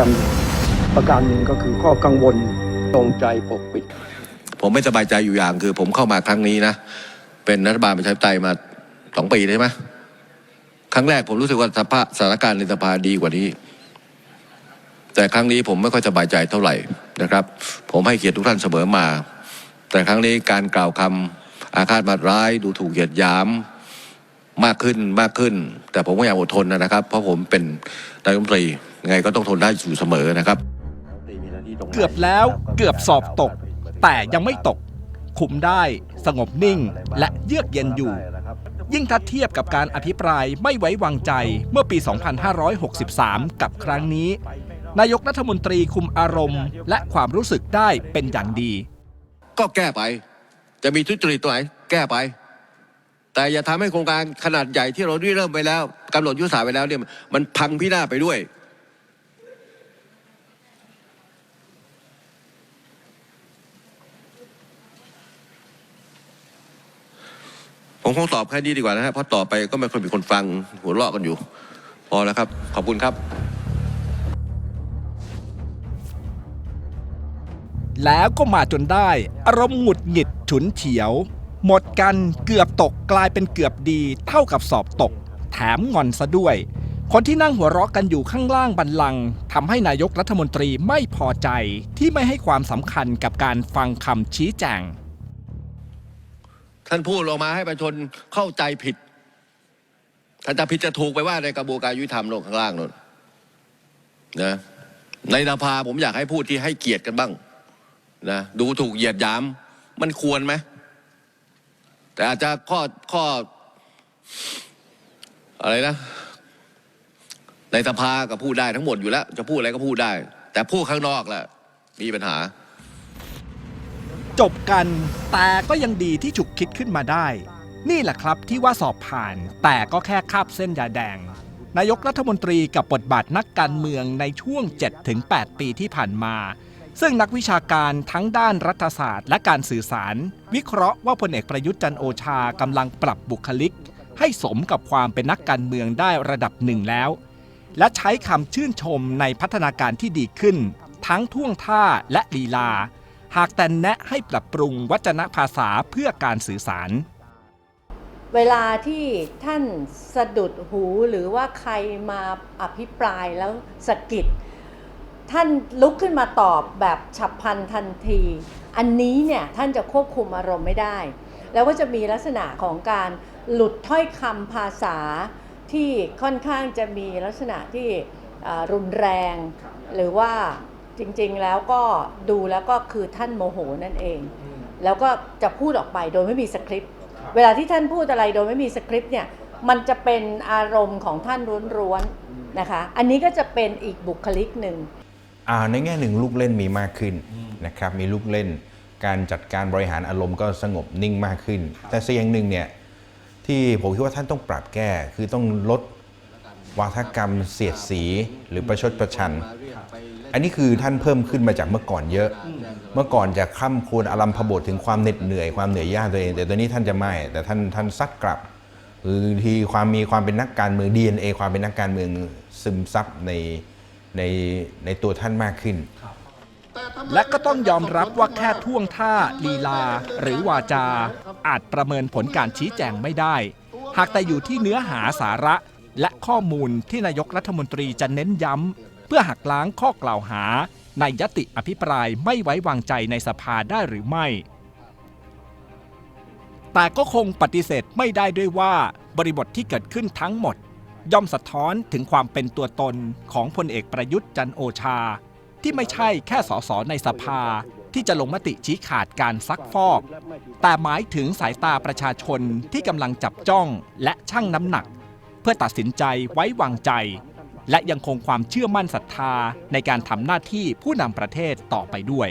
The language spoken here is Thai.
กันประการหนึ่งก็คือข้อกังวลตรงใจปกปิด ผมไม่สบายใจอยู่อย่างคือ ผมเข้ามาครั้งนี้นะ เป็นรัฐบาลประชาธิปไตยมาสองปีใช่ไหมครั้งแรกผมรู้สึกว่าสภาพสถานการณ์ในสภาดีกว่านี้ แต่ครั้งนี้ผมไม่ค่อยสบายใจเท่าไหร่นะครับ ผมให้เกียรติทุกท่านเสมอมา แต่ครั้งนี้การกล่าวคำอาฆาตมาร้ายดูถูกเหยียดหยาม มากขึ้นมากขึ้น แต่ผมก็ยังอดทนนะครับ เพราะผมเป็นนายกรัฐมนตรียังไงก็ต้องทนได้อยู่เสมอนะครับ เกือบแล้วเกือบสอบตก แต่ยังไม่ตก คุมได้สงบนิ่งและเยือกเย็นอยู่ ยิ่งถ้าเทียบกับการอภิปรายไม่ไว้วางใจเมื่อปี 2563 กับครั้งนี้ นายกรัฐมนตรีคุมอารมณ์ และความรู้สึกได้เป็นอย่างดี ก็แก้ไป จะมีทุจริตตัวไหนแก้ไป แต่อย่าทำให้โครงการขนาดใหญ่ที่เราได้เริ่มไปแล้วกำหนดยุทธศาสตร์ไปแล้วเนี่ยมันพังพินาศไปด้วย ผมคงตอบแค่นี้ดีกว่านะฮะเพราะต่อไปก็ไม่ค่อยมีคนฟังหัวเราะกันอยู่ พอแล้วครับ ขอบคุณครับ แล้วก็มาจนได้ อารมณ์หงุดหงิดฉุนเฉียว หมดกันเกือบตกกลายเป็นเกือบดีเท่ากับสอบตก แถมงอนซะด้วย คนที่นั่งหัวเราะกันอยู่ข้างล่างบันลังทำให้นายกรัฐมนตรีไม่พอใจที่ไม่ให้ความสำคัญกับการฟังคำชี้แจง ท่านพูดออกมาให้ประชาชนเข้าใจผิดท่านจะผิดจะถูกไปว่าในกระบวนการยุติธรรมโลกข้างล่างนั่นนะในสภาผมอยากให้พูดที่ให้เกียรติกันบ้างนะดูถูกเหยียดหยามมันควรไหม แต่อาจจะข้อข้ออะไรนะ ในสภาก็พูดได้ทั้งหมดอยู่แล้ว จะพูดอะไรก็พูดได้ แต่พูดข้างนอกแหละมีปัญหา จบกันแต่ก็ยังดีที่ฉุกคิดขึ้นมาได้ นี่แหละครับที่ว่าสอบผ่าน แต่ก็แค่คาบเส้นยาแดง นายกรัฐมนตรีกับบทบาทนักการเมืองในช่วง 7-8 ปีที่ผ่านมา ซึ่งนักวิชาการทั้งด้านรัฐศาสตร์และการสื่อสาร วิเคราะห์ว่าพลเอกประยุทธ์จันโอชากำลังปรับบุคลิก ให้สมกับความเป็นนักการเมืองได้ระดับหนึ่งแล้ว และใช้คำชื่นชมในพัฒนาการที่ดีขึ้น ทั้งท่วงท่าและลีลา หากแต่แนะให้ปรับปรุงวัจนภาษาเพื่อการสื่อสาร เวลาที่ท่านสะดุดหูหรือว่าใครมาอภิปรายแล้วสะกิด ท่านลุกขึ้นมาตอบแบบฉับพลันทันที อันนี้เนี่ยท่านจะควบคุมอารมณ์ไม่ได้ แล้วก็จะมีลักษณะของการหลุดถ้อยคำภาษาที่ค่อนข้างจะมีลักษณะที่รุนแรง หรือว่าจริงๆแล้วก็ดูแล้วก็คือท่านโมโหนั่นเอง แล้วก็จะพูดออกไปโดยไม่มีสคริปต์เวลาที่ท่านพูดอะไรโดยไม่มีสคริปต์เนี่ยมันจะเป็นอารมณ์ของท่านร้วนๆนะคะ อันนี้ก็จะเป็นอีกบุคลิกหนึ่ง ในแง่หนึ่งลูกเล่นมีมากขึ้นนะครับมีลูกเล่น การจัดการบริหารอารมณ์ก็สงบนิ่งมากขึ้น แต่สิ่งอย่างหนึ่งเนี่ยที่ผมคิดว่าท่านต้องปรับแก้คือต้องลดวาทกรรมเสียดสีหรือประชดประชัน อันนี้คือท่านเพิ่มขึ้นมาจากเมื่อก่อนเยอะ เมื่อก่อนจะข้ามควรอารัมพบทถึงความเหน็ดเหนื่อยความเหนื่อยยากตัวเอง แต่ตอนนี้ท่านจะไม่ แต่ท่านท่านซัดกลับคือทีความมีความเป็นนักการเมือง DNA ความเป็นนักการเมืองซึมซับใน ในในตัวท่านมากขึ้น และก็ต้องยอมรับว่าแค่ท่วงท่าลีลา หรือวาจา อาจประเมินผลการชี้แจงไม่ได้ หากแต่อยู่ที่เนื้อหาสาระและข้อมูลที่นายกรัฐมนตรีจะเน้นย้ำ เพื่อหักล้างข้อกล่าวหา ในยติอภิปรายไม่ไว้วางใจในสภาได้หรือไม่ แต่ก็คงปฏิเสธไม่ได้ด้วยว่า บริบทที่เกิดขึ้นทั้งหมด ย่อมสะท้อนถึงความเป็นตัวตนของพลเอกประยุทธ์จันโอชา ที่ไม่ใช่แค่สสในสภาที่จะลงมติชี้ขาดการซักฟอก แต่หมายถึงสายตาประชาชนที่กำลังจับจ้องและชั่งน้ำหนัก เพื่อตัดสินใจไว้วางใจ และยังคงความเชื่อมั่นศรัทธาในการทำหน้าที่ผู้นำประเทศต่อไปด้วย